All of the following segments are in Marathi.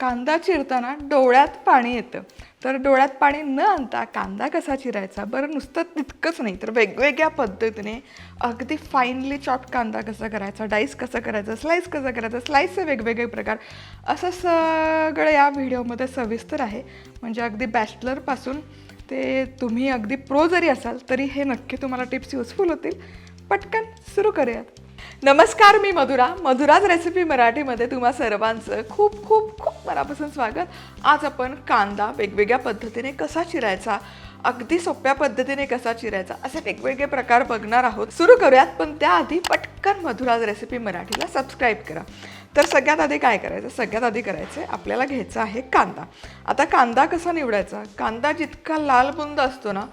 कांदा चिरताना डोळ्यात पाणी येतं. तर डोळ्यात पाणी न आणता कांदा कसा चिरायचा? बरं नुसतं तितकंच नाही तर वेगवेगळ्या पद्धतीने अगदी फाईनली चॉप कांदा कसा करायचा डाईस कसं करायचं स्लाईस कसं करायचं स्लाईसचे वेगवेगळे प्रकार. असं सगळं या व्हिडिओमध्ये सविस्तर आहे. म्हणजे अगदी बॅचलरपासून ते तुम्ही अगदी प्रो जरी असाल तरी हे नक्की तुम्हाला टिप्स युजफुल होतील. पटकन सुरू करूयात. नमस्कार मी मधुरा. मधुराज रेसिपी मराठीमध्ये तुम्हा सर्वांचं खूप खूप खूप मनापासून स्वागत. आज आपण कांदा वेगवेगळ्या पद्धतीने कसा चिरायचा अगदी सोप्या पद्धतीने कसा चिरायचा असे वेगवेगळे प्रकार बघणार आहोत. सुरू करूयात पण त्याआधी पटकन मधुराज रेसिपी मराठीला सबस्क्राईब करा. तर सगळ्यात आधी काय करायचं? सगळ्यात आधी करायचं आहे आपल्याला घ्यायचा आहे कांदा. आता कांदा कसा निवडायचा? कांदा जितका लाल बुंद असतो ना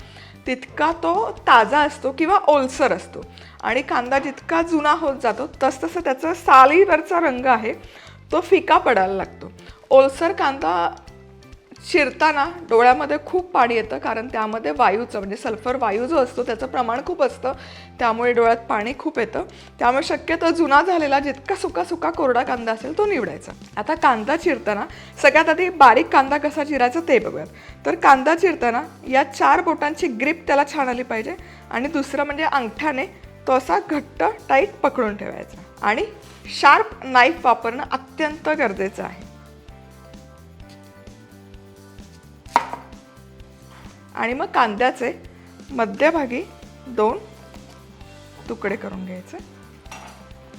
तितका तो ताजा असतो किंवा ओलसर असतो. आणि कांदा जितका जुना होत जातो तसतसं त्याचा सालीवरचा रंग आहे तो फिका पडायला लागतो. ओलसर कांदा शिरताना डोळ्यामध्ये खूप पाणी येतं कारण त्यामध्ये वायूचं म्हणजे सल्फर वायू जो असतो त्याचं प्रमाण खूप असतं. त्यामुळे डोळ्यात पाणी खूप येतं. त्यामुळे शक्यतो जुना झालेला जितका सुका सुका कोरडा कांदा असेल तो निवडायचा. आता कांदा चिरताना सगळ्यात आधी बारीक कांदा कसा चिरायचा ते बघूयात. तर कांदा चिरताना या चार बोटांची ग्रीप त्याला छान आली पाहिजे आणि दुसरं म्हणजे अंगठ्याने तो असा घट्ट टाईट पकडून ठेवायचा. आणि शार्प नाईफ वापरणं अत्यंत गरजेचं आहे. आणि मग कांद्याचे मध्यभागी दोन तुकडे करून घ्यायचे.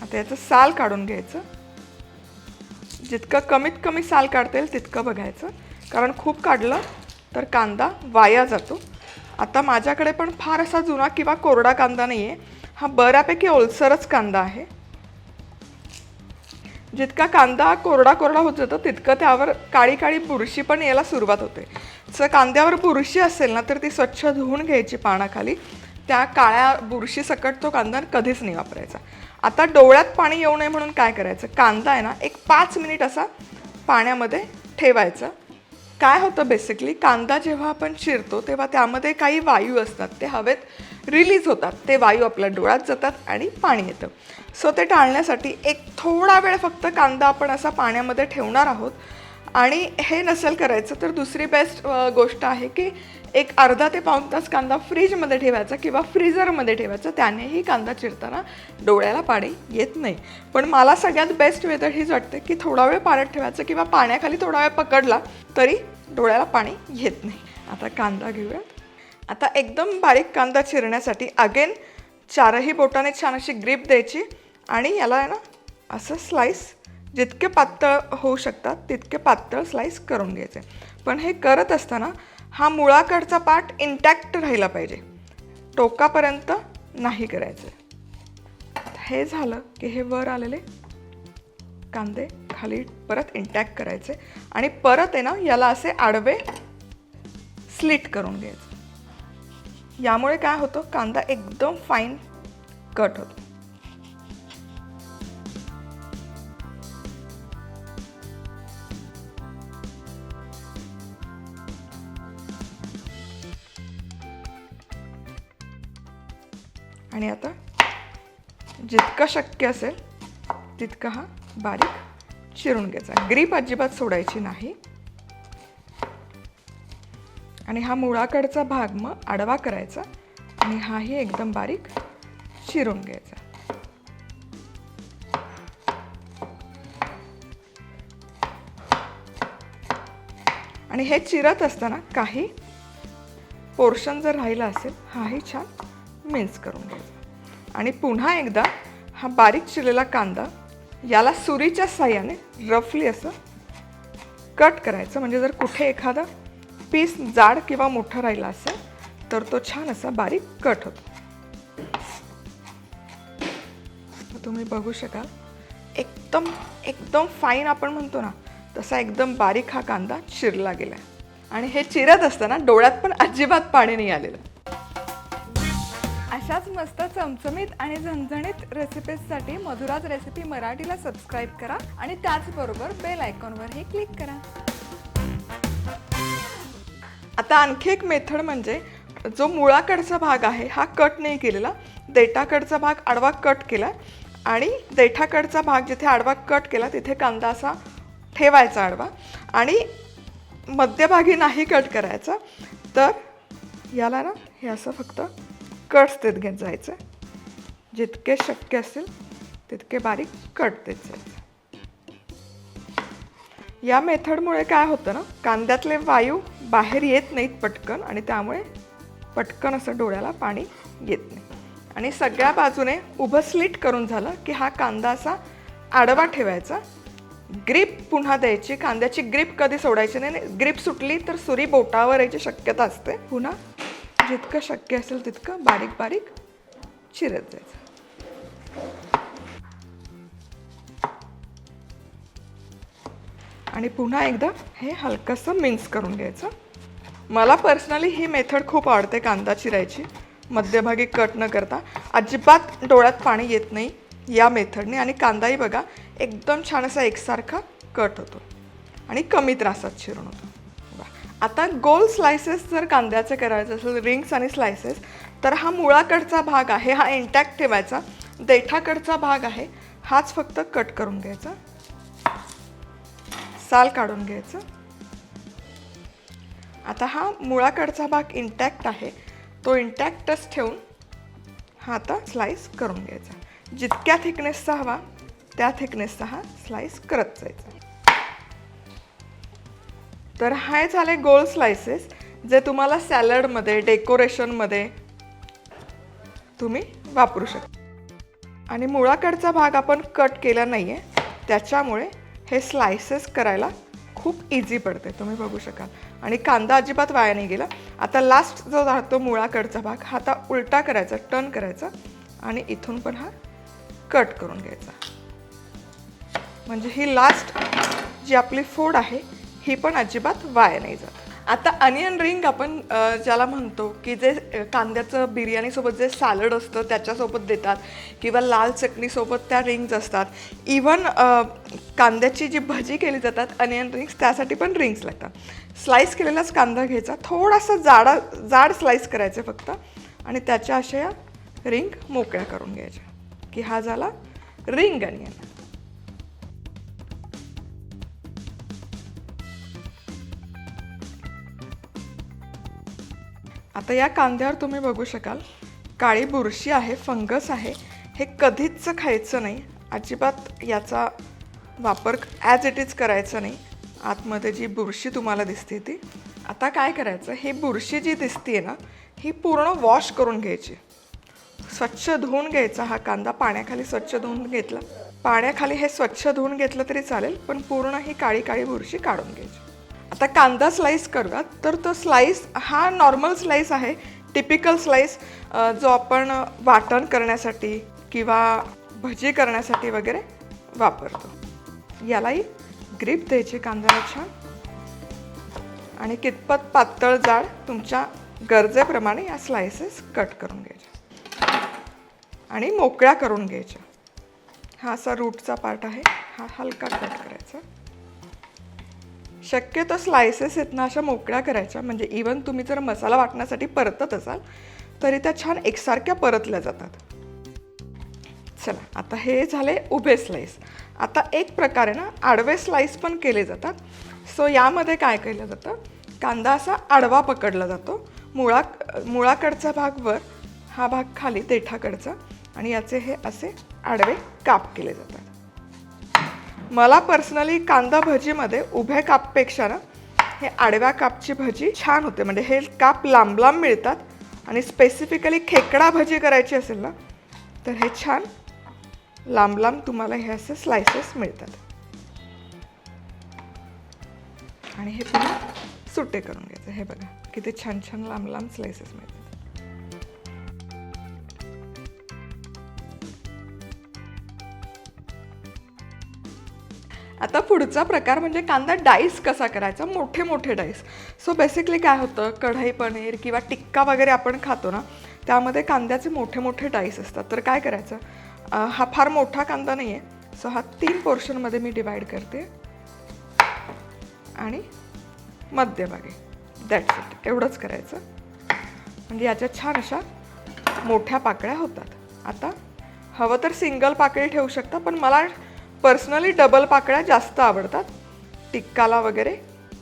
आता याचं साल काढून घ्यायचं. जितकं कमीत कमी साल काढता येईल तितकं बघायचं. कारण खूप काढलं तर कांदा वाया जातो. आता माझ्याकडे पण फार असा जुना किंवा कोरडा कांदा नाही आहे हा बऱ्यापैकी ओलसरच कांदा आहे. जितका कांदा कोरडा कोरडा होत जातो तितकं त्यावर काळी काळी बुरशी पण यायला सुरुवात होते. जर कांद्यावर बुरशी असेल ना तर ती स्वच्छ धुवून घ्यायची पानाखाली. त्या काळ्या बुरशी सकट तो कांदा कधीच नाही वापरायचा. आता डोळ्यात पाणी येऊ नये म्हणून काय करायचं? कांदा आहे ना एक पाच मिनिट असा पाण्यामध्ये ठेवायचा. काय होतं बेसिकली कांदा जेव्हा आपण चिरतो तेव्हा त्यामध्ये काही वायू असतात. ते हवेत रिलीज होतात. ते वायू आपल्या डोळ्यात जातात आणि पाणी येतं. सो ते टाळण्यासाठी एक थोडा वेळ फक्त कांदा आपण असा पाण्यामध्ये ठेवणार आहोत. आणि हे नसेल करायचं तर दुसरी बेस्ट गोष्ट आहे की एक अर्धा ते पाऊण तास कांदा फ्रीजमध्ये ठेवायचा किंवा फ्रीझरमध्ये ठेवायचा त्यानेही कांदा चिरताना डोळ्याला पाणी येत नाही. पण मला सगळ्यात बेस्ट वेदर हीच वाटते की थोडा वेळ पाण्यात ठेवायचं किंवा पाण्याखाली थोडा वेळ पकडला तरी डोळ्याला पाणी येत नाही. आता कांदा घेऊयात. आता एकदम बारीक कांदा चिरण्यासाठी अगेन चारही बोटाने छान अशी ग्रीप द्यायची आणि याला आहे ना असं स्लाईस जितके पातळ होऊ शकतात तितके पातळ स्लाईस करून घ्यायचे. पण हे करत असताना हा मुळाकडचा पार्ट इंटॅक्ट राहिला पाहिजे. टोकापर्यंत नाही करायचं. हे झालं की हे वर आलेले कांदे खाली परत इंटॅक्ट करायचे आणि परत आहे ना याला असे आडवे स्लिट करून घ्यायचं. यामुळे काय होतं? कांदा एकदम फाईन कट होतो. आणि आता जितकं शक्य असेल तितका हा बारीक चिरून घ्यायचा. ग्रीप अजिबात सोडायची नाही. आणि हा मुळाकडचा भाग मग आडवा करायचा आणि हाही एकदम बारीक चिरून घ्यायचा. आणि हे चिरत असताना काही पोर्शन जर राहिला असेल हाही छान मिन्स करून घ्यायचा आणि पुन्हा एकदा हा बारीक चिरलेला कांदा याला सुरीच्या साह्याने रफली असं कट करायचं. म्हणजे जर कुठे एखादा पीस जाड किंवा मोठा राहिला असेल तर तो छान असा बारीक कट होतो. तर तुम्ही बघू शकाल एकदम एकदम फाईन आपण म्हणतो ना तसा एकदम बारीक हा कांदा चिरला गेला आणि हे चिरत असताना डोळ्यात पण अजिबात पाणी नाही आलेलं. अशाच मस्त चमचमीत आणि झणझणीत रेसिपीजसाठी मधुराज रेसिपी मराठीला सबस्क्राईब करा आणि त्याचबरोबर बेल आयकॉनवरही क्लिक करा. आता आणखी एक मेथड म्हणजे जो मुळाकडचा भाग आहे हा कट नाही केलेला. देठाकडचा भाग आडवा कट केला आणि देठाकडचा भाग जिथे आडवा कट केला तिथे कांदा असा ठेवायचा आडवा आणि मध्यभागी नाही कट करायचा. तर याला ना हे असं फक्त कट्स देत घेत जायचं. जितके शक्य असेल तितके बारीक कट देत जायचं. या मेथडमुळे काय होतं ना कांद्यातले वायू बाहेर येत नाहीत पटकन आणि त्यामुळे पटकन असं डोळ्याला पाणी येत नाही. आणि सगळ्या बाजूने उभं स्लिट करून झालं की हा कांदा असा आडवा ठेवायचा. ग्रीप पुन्हा द्यायची कांद्याची ग्रीप कधी सोडायची नाही ग्रीप सुटली तर सुरी बोटावर यायची शक्यता असते. पुन्हा जितकं शक्य असेल तितकं बारीक बारीक चिरत जायचं. आणि पुन्हा एकदा हे हलकंसं मिन्स करून घ्यायचं. मला पर्सनली ही मेथड खूप आवडते कांदा चिरायची. मध्यभागी कट न करता. अजिबात डोळ्यात पाणी येत नाही या मेथडने. आणि कांदाही बघा एकदम छान असा एकसारखा कट होतो. आणि कमी त्रासात चिरून होतो. आता गोल स्लायसेस जर कांद्याचे करायचे असेल रिंग्स आणि स्लायसेस तर हा मुळाकडचा भाग आहे हा इंटॅक्ट ठेवायचा. देठाकडचा भाग आहे हाच फक्त कट करून घ्यायचा. साल काढून घ्यायचं. आता हा मुळाकडचा भाग इंटॅक्ट आहे. तो इंटॅक्टच ठेवून हा आता स्लाईस करून घ्यायचा. जितक्या थिकनेसचा हवा त्या थिकनेसचा हा स्लाईस करत जायचा. तर हे झाले गोल स्लायसेस जे तुम्हाला सॅलडमध्ये डेकोरेशनमध्ये तुम्ही वापरू शकता. आणि मुळाकडचा भाग आपण कट केला नाही आहे त्याच्यामुळे हे स्लायसेस करायला खूप इझी पडते तुम्ही बघू शकाल. आणि कांदा अजिबात वाया नाही गेला. आता लास्ट जो राहतो मुळाकडचा भाग हा आता उलटा करायचा टर्न करायचा आणि इथून पण हा कट करून घ्यायचा. म्हणजे ही लास्ट जी आपली फोड आहे ही पण अजिबात वाया नाही जात. आता अनियन रिंग आपण ज्याला म्हणतो की जे कांद्याचं बिर्याणीसोबत जे सॅलड असतं त्याच्यासोबत देतात किंवा लाल चटणीसोबत त्या रिंग्ज असतात. इवन कांद्याची जी भजी केली जातात अनियन रिंग्स त्यासाठी पण रिंग्स लागतात. स्लाईस केलेलाच कांदा घ्यायचा थोडासा जाडा जाड स्लाईस करायचे फक्त आणि त्याच्या अशा रिंग मोकळ्या करून घ्यायच्या. की हा झाला रिंग अनियन. आता या कांद्यावर तुम्ही बघू शकाल काळी बुरशी आहे फंगस आहे हे कधीच खायचं नाही अजिबात याचा वापर ॲज इट इज करायचा नाही. आतमध्ये जी बुरशी तुम्हाला दिसते ती आता काय करायचं ही बुरशी जी दिसते ना ही पूर्ण वॉश करून घ्यायची. स्वच्छ धुवून घ्यायचा हा कांदा पाण्याखाली स्वच्छ धुवून घेतला. पाण्याखाली हे स्वच्छ धुवून घेतलं तरी चालेल पण पूर्ण ही काळी काळी बुरशी काढून घ्यायची. आता कांदा स्लाईस करूयात तर तो स्लाईस हा नॉर्मल स्लाईस आहे. टिपिकल स्लाईस जो आपण वाटण करण्यासाठी किंवा भजी करण्यासाठी वगैरे वापरतो. यालाही ग्रीप द्यायची कांद्याला छान आणि कितपत पातळ जाड तुमच्या गरजेप्रमाणे या स्लायसेस कट करून घ्यायच्या आणि मोकळ्या करून घ्यायच्या. हा असा रूटचा पार्ट आहे. हा हलका कट करायचा. शक्यतो स्लायसेस आहेत ना अशा मोकळ्या करायच्या. म्हणजे इवन तुम्ही जर मसाला वाटण्यासाठी परतत असाल तरी त्या छान एकसारख्या परतल्या जातात. चला आता हे झाले उभे स्लाईस आता एक प्रकारे ना आडवे स्लाईस पण केले जातात. सो यामध्ये काय केलं जातं? कांदा असा आडवा पकडला जातो. मुळा मुळाकडचा भाग वर हा भाग खाली देठाकडचा आणि याचे हे असे आडवे काप केले जातात. मला पर्सनली कांदा भजीमध्ये उभ्या कापपेक्षा ना हे आडव्या कापची भजी छान होते. म्हणजे हे काप लांब लांब मिळतात आणि स्पेसिफिकली खेकडा भजी करायची असेल ना तर हे छान लांब लांब तुम्हाला हे असे स्लायसेस मिळतात. आणि हे पुन्हा सुटे करून घ्यायचं. हे बघा किती छान छान लांब लांब स्लायसेस मिळतात. आता पुढचा प्रकार म्हणजे कांदा डाईस कसा करायचा? मोठे मोठे डाईस. सो बेसिकली काय होतं? कढई पनीर किंवा टिक्का वगैरे आपण खातो ना त्यामध्ये कांद्याचे मोठे मोठे डाईस असतात. तर काय करायचं? हा फार मोठा कांदा नाही आहे सो हा तीन पोर्शनमध्ये मी डिवाईड करते. आणि मध्यभागी. दॅट्स इट एवढंच करायचं. म्हणजे याच्या छान अशा मोठ्या पाकळ्या होतात. आता हवं तर सिंगल पाकळी ठेवू शकता पण मला पर्सनली डबल पाकळ्या जास्त आवडतात. टिक्काला वगैरे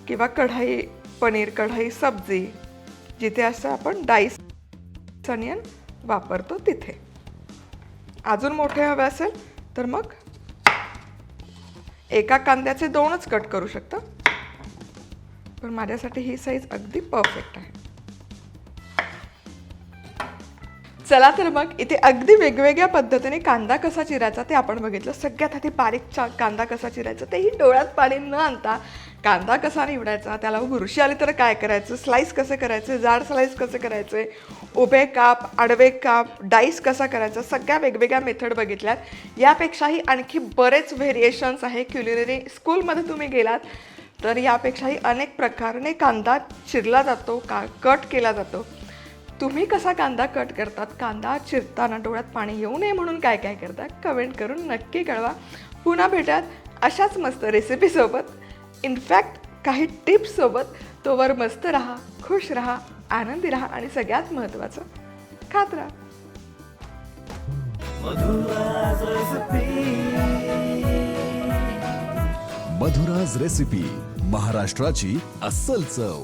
किंवा कढाई पनीर कढाई सब्जी जिथे असं आपण डाईस अनियन वापरतो तिथे. अजून मोठे हवे असेल तर मग एका कांद्याचे दोनच कट करू शकता. पण माझ्यासाठी ही साईज अगदी परफेक्ट आहे. चला तर मग इथे अगदी वेगवेगळ्या पद्धतीने कांदा कसा चिरायचा ते आपण बघितलं. सगळ्यात आधी बारीक चा कांदा कसा चिरायचा तेही डोळ्यात पाणी न आणता कांदा कसा निवडायचा त्याला बुरशी आली तर काय करायचं स्लाईस कसं करायचं जाड स्लाईस कसे करायचे उभे काप आडवे काप डाईस कसा करायचा सगळ्या वेगवेगळ्या मेथड बघितल्यात. यापेक्षाही आणखी बरेच व्हेरिएशन्स आहे. क्युलिनरी स्कूलमध्ये तुम्ही गेलात तर यापेक्षाही अनेक प्रकारने कांदा चिरला जातो का कट केला जातो. तुम्ही कसा कांदा कट करतात? कांदा चिरताना डोळ्यात पाणी येऊ नये म्हणून काय काय करता कमेंट करून नक्की कळवा. पुन्हा भेटात अशाच मस्त रेसिपीसोबत इनफॅक्ट काही टिप्ससोबत तोवर मस्त राहा खुश राहा आनंदी राहा आणि सगळ्यात महत्त्वाचं खात राहा. मधुराज रेसिपी महाराष्ट्राची अस्सल चव.